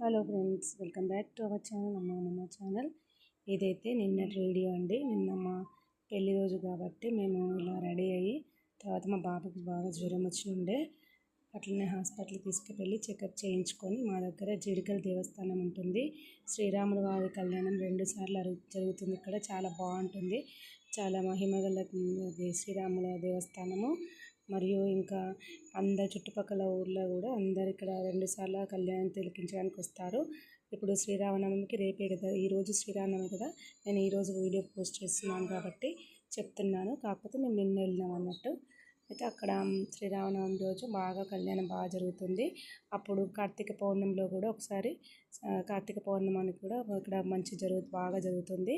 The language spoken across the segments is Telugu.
Hello friends welcome back to our channel Amma Amma channel ఇదైతే నిన్నటి వీడియో అండి. నిన్న మా పెళ్ళి రోజు కాబట్టి మేము ఇలా రెడీ అయ్యి తర్వాత మా బాబుకి బాగా జ్వరం వచ్చి ఉండే అట్లనే హాస్పిటల్కి తీసుకువెళ్ళి చెకప్ చేయించుకొని మా దగ్గర జీడికల్ దేవస్థానం ఉంటుంది. శ్రీరాముల వారి కళ్యాణం రెండు సార్లు జరుగుతుంది ఇక్కడ. చాలా బాగుంటుంది. చాలా మహిమగల శ్రీరాముల దేవస్థానము. మరియు ఇంకా అందరు చుట్టుపక్కల ఊర్లో కూడా అందరు ఇక్కడ రెండుసార్లు కళ్యాణం తిలకించడానికి వస్తారు. ఇప్పుడు శ్రీరామనవమికి రేపే కదా ఈరోజు శ్రీరామనవమి కదా నేను ఈరోజు వీడియో పోస్ట్ చేస్తున్నాను కాబట్టి చెప్తున్నాను. కాకపోతే మేము నిన్న వెళ్ళినాం అన్నట్టు. అయితే అక్కడ శ్రీరామనవమి రోజు బాగా కళ్యాణం బాగా జరుగుతుంది. అప్పుడు కార్తీక పౌర్ణమిలో కూడా ఒకసారి కార్తీక పౌర్ణమానికి కూడా ఇక్కడ మంచి జరుగు బాగా జరుగుతుంది.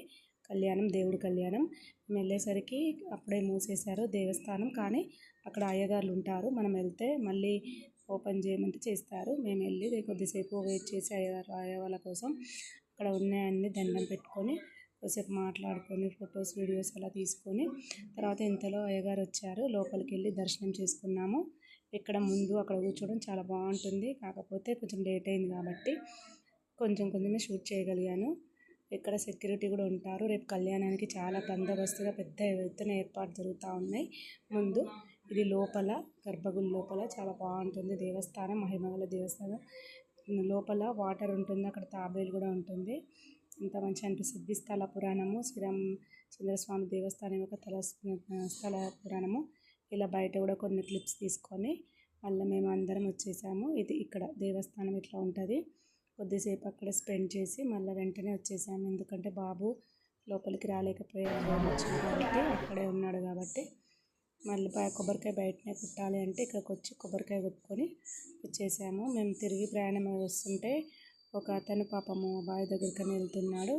కళ్యాణం దేవుడి కళ్యాణం. మేము వెళ్ళేసరికి అప్పుడే మూసేశారు దేవస్థానం. కానీ అక్కడ అయ్యగారులు ఉంటారు మనం వెళ్తే మళ్ళీ ఓపెన్ చేయమంటే చేస్తారు. మేము వెళ్ళి కొద్దిసేపు వెయిట్ చేసి అయ్యగారు అయ్యవాళ్ళ కోసం అక్కడ ఉన్నాయన్నీ దండం పెట్టుకొని కొద్దిసేపు మాట్లాడుకొని ఫొటోస్ వీడియోస్ అలా తీసుకొని తర్వాత ఇంతలో అయ్యగారు వచ్చారు. లోపలికి వెళ్ళి దర్శనం చేసుకున్నాము. ఇక్కడ ముందు అక్కడ కూర్చోవడం చాలా బాగుంటుంది. కాకపోతే కొంచెం లేట్ అయింది కాబట్టి కొంచెం కొంచెమే షూట్ చేయగలిగాను. ఇక్కడ సెక్యూరిటీ కూడా ఉంటారు. రేపు కళ్యాణానికి చాలా బందోబస్తుగా పెద్ద ఎత్తున ఏర్పాటు జరుగుతూ ఉన్నాయి. ముందు ఇది లోపల గర్భగుడి లోపల చాలా బాగుంటుంది. దేవస్థానం మహిమగల దేవస్థానం. లోపల వాటర్ ఉంటుంది. అక్కడ తాబేలు కూడా ఉంటుంది. ఇంత మంచి అనిపిస్తుంది. స్థల పురాణము శ్రీరామ్ చంద్రస్వామి దేవస్థానం యొక్క తల స్థల పురాణము. ఇలా బయట కూడా కొన్ని క్లిప్స్ తీసుకొని మళ్ళీ మేము అందరం వచ్చేసాము. ఇది ఇక్కడ దేవస్థానం ఇట్లా ఉంటుంది. కొద్దిసేపు అక్కడ స్పెండ్ చేసి మళ్ళీ వెంటనే వచ్చేసాము. ఎందుకంటే బాబు లోపలికి రాలేకపోయాడు. కాబట్టి అక్కడే ఉన్నాడు కాబట్టి మళ్ళీ కొబ్బరికాయ బయటనే కుట్టాలి అంటే ఇక్కడికి వచ్చి కొబ్బరికాయ కొట్టుకొని వచ్చేసాము. మేము తిరిగి ప్రయాణం వస్తుంటే ఒక అతను పాపము బావి దగ్గరికి వెళ్తున్నాడు.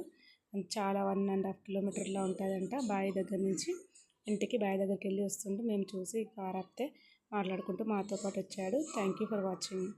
చాలా వన్ అండ్ హాఫ్ కిలోమీటర్లో ఉంటుందంట బావి దగ్గర నుంచి. ఇంటికి బావి దగ్గరికి వెళ్ళి వస్తుంటే మేము చూసి కార్ ఆపితే మాట్లాడుకుంటూ మాతో పాటు వచ్చాడు. Thank you for watching.